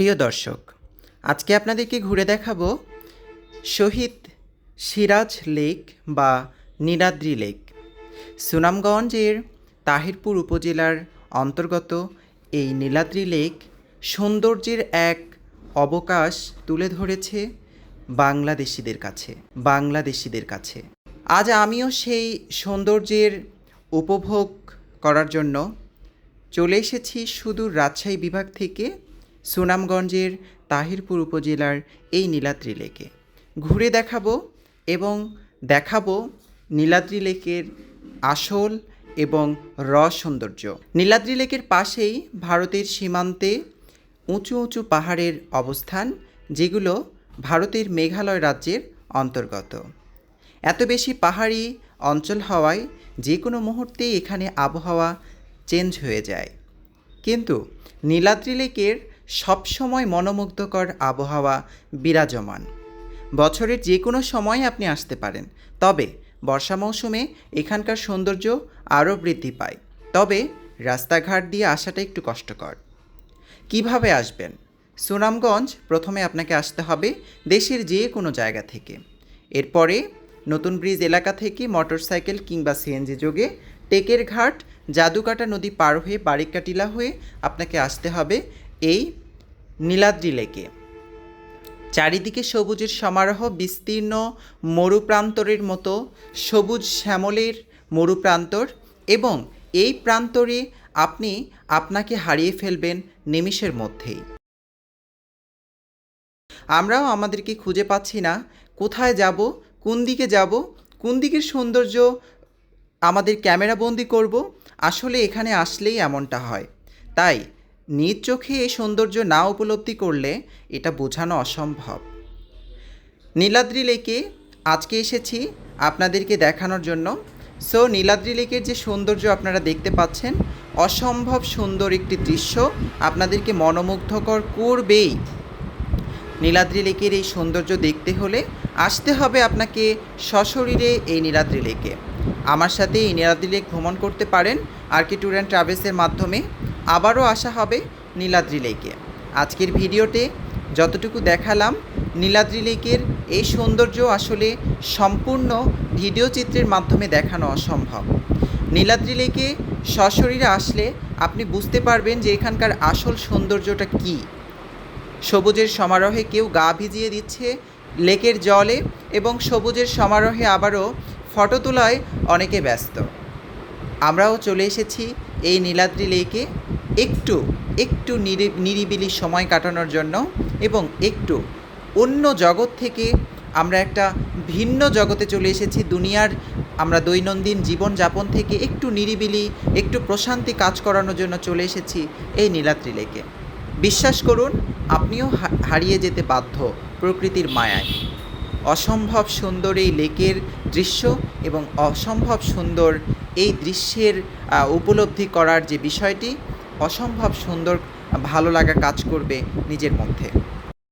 প্রিয় দর্শক, আজকে আপনাদেরকে ঘুরে দেখাবো শহীদ সিরাজ লেক বা নীলাদ্রি লেক। সুনামগঞ্জের তাহিরপুর উপজেলার অন্তর্গত এই নীলাদ্রি লেক সৌন্দর্যের এক অবকাশ তুলে ধরেছে বাংলাদেশিদের কাছে বাংলাদেশিদের কাছে। আজ আমিও সেই সৌন্দর্যের উপভোগ করার জন্য চলে এসেছি সুদূর রাজশাহী বিভাগ থেকে সুনামগঞ্জের তাহিরপুর উপজেলার এই নীলাদ্রি লেকে। ঘুরে দেখাবো এবং দেখাবো নীলাদ্রি লেকের আসল এবং রস সৌন্দর্য। নীলাদ্রি লেকের পাশেই ভারতের সীমান্তে উঁচু উঁচু পাহাড়ের অবস্থান, যেগুলো ভারতের মেঘালয় রাজ্যের অন্তর্গত। এত বেশি পাহাড়ি অঞ্চল হওয়ায় যে কোনো মুহূর্তেই এখানে আবহাওয়া চেঞ্জ হয়ে যায়। কিন্তু নীলাদ্রি লেকের সবসময় মনোমুগ্ধকর আবহাওয়া বিরাজমান। বছরের যে কোনো সময় আপনি আসতে পারেন। তবে বর্ষা মৌসুমে এখানকার সৌন্দর্য আরও বৃদ্ধি পায়। তবে রাস্তাঘাট দিয়ে আসাটা একটু কষ্টকর। কীভাবে আসবেন? সুনামগঞ্জ প্রথমে আপনাকে আসতে হবে দেশের যে কোনো জায়গা থেকে। এরপরে নতুন ব্রিজ এলাকা থেকে মোটরসাইকেল কিংবা সিএনজি যোগে টেকের ঘাট, জাদুকাটা নদী পার হয়ে বারিকাটিলা হয়ে আপনাকে আসতে হবে এই নীলাদ্রি লেকে। চারিদিকে সবুজের সমারোহ, বিস্তীর্ণ মরুপ্রান্তরের মতো সবুজ শ্যামলের মরুপ্রান্তর এবং এই প্রান্তরে আপনি আপনাকে হারিয়ে ফেলবেন নিমিষের মধ্যেই। আমরাও আমাদেরকে খুঁজে পাচ্ছি না, কোথায় যাব, কোন দিকে যাব, কোন দিকের সৌন্দর্য আমাদের ক্যামেরা বন্দি করব, আসলে এখানে আসলেই এমনটা হয়। তাই নিজ চোখে এই সৌন্দর্য না উপলব্ধি করলে এটা বোঝানো অসম্ভব। নীলাদ্রি লেকে আজকে এসেছি আপনাদেরকে দেখানোর জন্য। সো নীলাদ্রি লেকের যে সৌন্দর্য আপনারা দেখতে পাচ্ছেন, অসম্ভব সুন্দর একটি দৃশ্য আপনাদেরকে মনোমুগ্ধকর করবেই। নীলাদ্রি লেকের এই সৌন্দর্য দেখতে হলে আসতে হবে আপনাকে সশরীরে এই নীলাদ্রি লেকে। আমার সাথে এই নীলাদ্রি লেক ভ্রমণ করতে পারেন আরকি ট্যুর অ্যান্ড ট্রাভেলসের মাধ্যমে। আবারও আসা হবে নীলাদ্রি লেকে। আজকের ভিডিওতে যতটুকু দেখালাম, নীলাদ্রি লেকের এই সৌন্দর্য আসলে সম্পূর্ণ ভিডিও চিত্রের মাধ্যমে দেখানো অসম্ভব। নীলাদ্রি লেকে সশরীরে আসলে আপনি বুঝতে পারবেন যে এখানকার আসল সৌন্দর্যটা কী। সবুজের সমারোহে কেউ গা ভিজিয়ে দিচ্ছে লেকের জলে এবং সবুজের সমারোহে আবারও ফটো তোলায় অনেকে ব্যস্ত। আমরাও চলে এসেছি এই নীলাদ্রি লেকে একটু একটু নিরি- নিরিবিলি সময় কাটানোর জন্য এবং একটু অন্য জগৎ থেকে আমরা একটা ভিন্ন জগতে চলে এসেছি। দুনিয়ার আমরা দৈনন্দিন জীবনযাপন থেকে একটু নিরিবিলি, একটু প্রশান্তি কাজ করানোর জন্য চলে এসেছি এই নীলাদ্রি লেকে। বিশ্বাস করুন, আপনিও হারিয়ে যেতে বাধ্য প্রকৃতির মায়ায়। অসম্ভব সুন্দর এই লেকের দৃশ্য এবং অসম্ভব সুন্দর এই দৃশ্যের উপলব্ধি করার যে বিষয়টি অসম্ভব সুন্দর ভালো লাগা কাজ করবে নিজের মধ্যে।